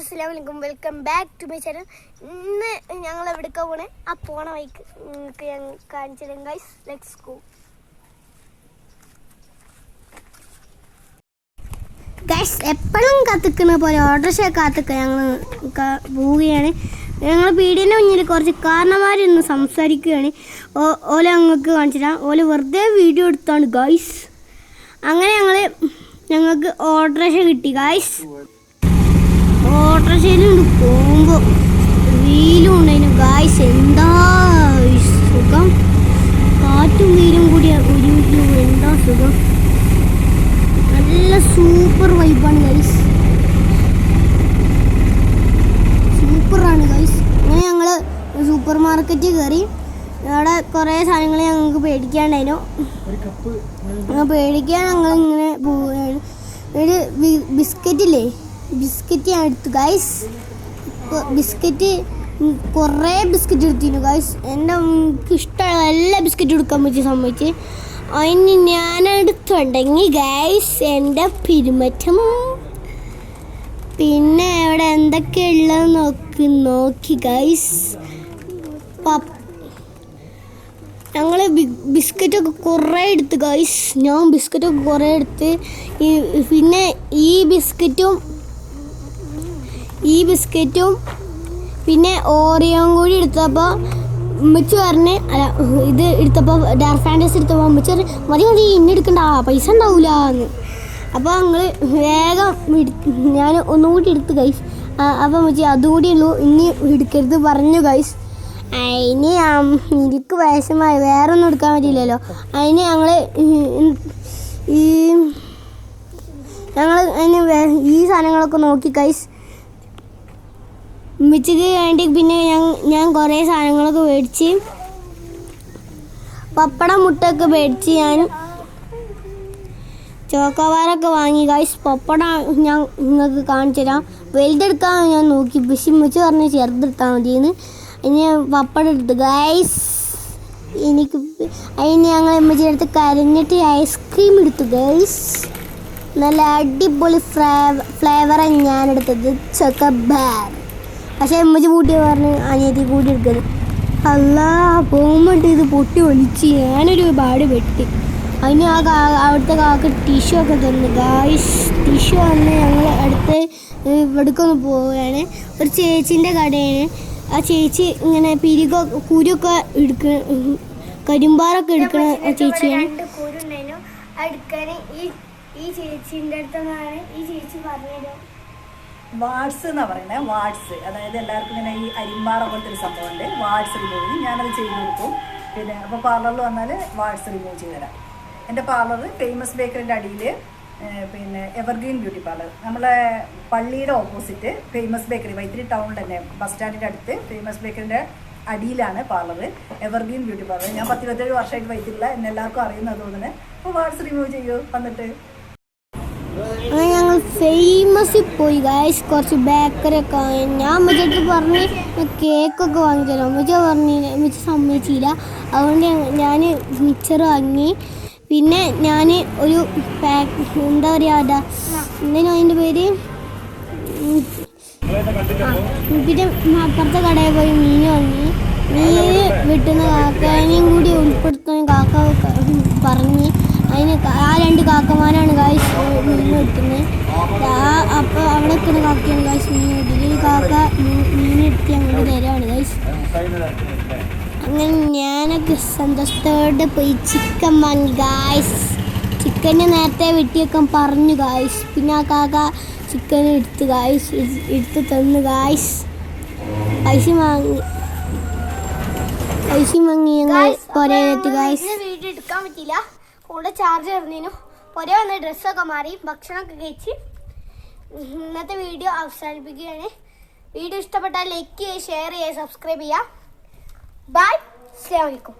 Guys അസ്സലാമലൈക്കും welcome back to my channel ഇന്ന് ഞങ്ങൾ എവിടേക്കാ പോണേ? ആ പോണ വൈക്ക് നിങ്ങൾക്ക് ഞാൻ കാണിച്ചു തരാം ഗൈസ് ലെറ്റ്സ് ഗോ ഗൈസ് എപ്പോഴും കത്തിക്കുന്ന പോലെ ഓട്ടോറിക്ഷ കാത്തിക്ക ഞങ്ങൾ പോവുകയാണ്. ഞങ്ങൾ പീഡിയന്റെ മുന്നിൽ കുറച്ച് കാരണന്മാരിന്ന് സംസാരിക്കുകയാണ്. ഓല ഞങ്ങൾക്ക് കാണിച്ചു തരാം. ഓല വെറുതെ വീഡിയോ എടുത്താണ് ഗൈസ് അങ്ങനെ ഞങ്ങൾ ഞങ്ങൾക്ക് ഓട്ടോറിക്ഷ കിട്ടി ഗൈസ് ഓട്ടോറിക്ഷയിലുണ്ട് പോകുമ്പോൾ വീലും ഉണ്ടായിരുന്നു ഗായ്സ് എന്താ സുഖം? കാറ്റും വീലും കൂടി ഒരുമിച്ച് എന്താ സുഖം? നല്ല സൂപ്പർ വൈബാണ് ഗൈസ് സൂപ്പറാണ് ഗൈസ് അങ്ങനെ ഞങ്ങൾ സൂപ്പർ മാർക്കറ്റിൽ കയറി അവിടെ കുറേ. സാധനങ്ങൾ ഞങ്ങൾക്ക് പേടിക്കാണ്ടായിരുന്നു പേടിക്കാൻ ഞങ്ങൾ ഇങ്ങനെ പോവുകയാണ് ഒരു ബി- ബിസ്ക്കറ്റ് ഞാൻ എടുത്തു ഗൈസ് ബിസ്ക്കറ്റ് കുറേ ബിസ്ക്കറ്റ് എടുത്തിരുന്നു ഗൈസ് എന്റെ എനിക്ക് ഇഷ്ടമുള്ള എല്ലാ ബിസ്ക്കറ്റും എടുക്കാൻ പറ്റി സമ്മതിച്ച് അതിന് ഞാൻ എടുത്തുണ്ടെങ്കിൽ ഗൈസ് എന്റെ പെരുമറ്റം. പിന്നെ ഇവിടെ എന്തൊക്കെ എന്തൊക്കെയുള്ളത് നോക്കി നോക്കി ഗൈസ് ഞങ്ങൾ ബിസ്ക്കറ്റൊക്കെ കുറേ എടുത്ത് ഗൈസ് ഞാൻ ബിസ്ക്കറ്റൊക്കെ കുറേ എടുത്ത് ഈ പിന്നെ ഈ ബിസ്ക്കറ്റും ഈ ബിസ്ക്കറ്റും പിന്നെ ഓറിയോയും കൂടി എടുത്തപ്പോൾ ഉമ്മച്ചു പറഞ്ഞ് അല്ല ഇത് എടുത്തപ്പോൾ ഡാർക്ക് ഫാന്റസ് എടുത്തപ്പോൾ ഉമ്മച്ചി മതി മതി ഇന്ന എടുക്കണ്ട പൈസ ഉണ്ടാവില്ല എന്ന്. അപ്പോൾ ഞങ്ങൾ വേഗം ഞാൻ ഒന്നുകൂടി എടുത്ത് ഗൈസ് അപ്പോൾ ഉമ്മച്ചി അതുകൂടി ഉള്ളൂ. ഇനി എടുക്കരുത് പറഞ്ഞു ഗൈസ് അതിന് എനിക്ക് വയസ്സമായി വേറെ ഒന്നും എടുക്കാൻ പറ്റില്ലല്ലോ അതിന് ഞങ്ങൾ ഈ ഞങ്ങൾ അതിന് ഈ സാധനങ്ങളൊക്കെ നോക്കി കൈസ് ഉമ്മച്ചിക്ക് വേണ്ടി പിന്നെ ഞാൻ ഞാൻ കുറേ സാധനങ്ങളൊക്കെ മേടിച്ച് പപ്പടം മുട്ടൊക്കെ മേടിച്ച് ഞാൻ ചോക്കോബാറൊക്കെ വാങ്ങി. ഗൈസ് പപ്പടം ഞാൻ നിങ്ങൾക്ക് കാണിച്ചു തരാം. വലുതെടുക്കാൻ ഞാൻ നോക്കി. പക്ഷെ ഉമ്മച്ച് പറഞ്ഞ് ചെറുതെടുത്താൽ മതിയെന്ന്. എന്ന് അതിന് പപ്പടം എടുത്തു. ഗൈസ് എനിക്ക് അതിന് ഞങ്ങൾ ഉമ്മച്ചിയുടെ അടുത്ത് കരഞ്ഞിട്ട് ഐസ്ക്രീം എടുത്തു. ഗൈസ് നല്ല അടിപൊളി ഫ്ലേവർ ഫ്ലേവറാണ് ഞാൻ എടുത്തത്. ചോക്കോബാർ പക്ഷേ ഉമ്മച്ചി പൂട്ടി പറഞ്ഞ് അനിയത്തി കൂടി എടുക്കുന്നത് അല്ല പോകുമ്പോട്ട് ഇത് പൊട്ടി ഒലിച്ച് ഞാനൊരു പാട് വെട്ടി. അതിന് ആ കാ അവിടുത്തെ കാക്ക ടിഷ്യൂ ഒക്കെ തന്നു. ഗായ്സ് ടിഷ്യൂ വന്ന് ഞങ്ങൾ അടുത്ത് ഇവിടേക്കൊന്ന് പോവുകയാണ്. ഒരു ചേച്ചീന്റെ കടയാണ്. ആ ചേച്ചി ഇങ്ങനെ പിരികൊ കുരുക്കെ എടുക്ക കരിമ്പാറൊക്കെ എടുക്കണ ആ ചേച്ചിയാണ്. ഈ ഈ ചേച്ചീന്റെ അടുത്താണ് ഈ ചേച്ചി പറഞ്ഞത്. വാട്സ് എന്നാ പറയുന്നത് വാട്സ്. അതായത് എല്ലാവർക്കും ഇങ്ങനെ ഈ അരിമ്പാറ പോലത്തെ ഒരു സംഭവമുണ്ട്. വാട്സ് റിമൂവ് ചെയ്യും ഞാനത് ചെയ്ത് കൊടുക്കും പിന്നെ അപ്പോൾ പാർലറിൽ വന്നാൽ വാട്സ് റിമൂവ് ചെയ്ത് തരാം. എന്റെ പാർലർ ഫേമസ് ബേക്കറിന്റെ അടിയിൽ പിന്നെ എവർഗ്രീൻ ബ്യൂട്ടി പാർലർ നമ്മളെ പള്ളിയുടെ ഓപ്പോസിറ്റ് ഫേമസ് ബേക്കറി വൈത്തിരി ടൗണിൽ തന്നെ ബസ് സ്റ്റാൻഡിന്റെ അടുത്ത് ഫേമസ് ബേക്കറിന്റെ അടിയിലാണ് പാർലർ എവർഗ്രീൻ ബ്യൂട്ടി പാർലർ ഞാൻ പത്തിരുപത്തേഴ് വർഷമായിട്ട് വൈത്തിരില്ല എന്നെല്ലാവർക്കും അറിയുന്നത് തോന്നുന്നത് അപ്പോൾ വാട്സ് റിമൂവ് ചെയ്യൂ. വന്നിട്ട് അങ്ങനെ ഞങ്ങൾ ഫേമസിൽ പോയി. ഗായ്സ് കുറച്ച് ബേക്കറി ഒക്കെ വാങ്ങി. ഞാൻ അമ്മച്ചടുത്ത് പറഞ്ഞ് കേക്കൊക്കെ വാങ്ങി തരാം അമ്മച്ച പറഞ്ഞ് അമ്മച്ച സമ്മതിച്ചില്ല. അതുകൊണ്ട് ഞാൻ മിക്സർ വാങ്ങി. പിന്നെ ഞാൻ ഒരു പാക്ക് എന്താ പറയുക അതാ എന്തായാലും അതിന്റെ പേര്? പിന്നെ അപ്പുറത്തെ കടയിൽ പോയി മീൻ വാങ്ങി. മീൻ വിട്ടുന്ന കാക്കാനെയും കൂടി ഉൾപ്പെടുത്താൻ കാക്ക പറഞ്ഞ്. ആ രണ്ട് കാക്കമാരാണ് കായ്സ് മീൻ എടുക്കുന്നത് ആ അപ്പോൾ അവിടെ നിൽക്കുന്ന കാക്കയാണ് കായ്സ് മീൻ ഈ കാക്ക മീൻ എടുത്ത് അങ്ങോട്ട് തരാണ് കായ്സ് അങ്ങനെ ഞാനൊക്കെ സന്തോഷത്തോടെ പോയി ചിക്കൻ വാങ്ങി ഗായ്സ് ചിക്കനെ നേരത്തെ വെട്ടിയൊക്കെ പറഞ്ഞു ഗായ്സ് പിന്നെ ആ കാക്ക ചിക്കൻ എടുത്ത് ഗായ്സ് എടുത്ത് തന്നു ഗായ്സ് പൈസ വാങ്ങി. പൈസ വാങ്ങി ഞങ്ങൾ കുറേ ഗായ്സ് വീട് എടുക്കാൻ പറ്റിയില്ല. കൂടെ ചാർജ് എറിഞ്ഞു ഒരേ വന്ന് ഡ്രസ്സൊക്കെ മാറി ഭക്ഷണമൊക്കെ കഴിച്ച് ഇന്നത്തെ വീഡിയോ അവസാനിപ്പിക്കുകയാണ്. വീഡിയോ ഇഷ്ടപ്പെട്ടാൽ ലൈക്ക് ചെയ്യുക ഷെയർ ചെയ്യുക സബ്സ്ക്രൈബ് ചെയ്യുക. ബൈ അസ്സലാമു അലൈക്കും.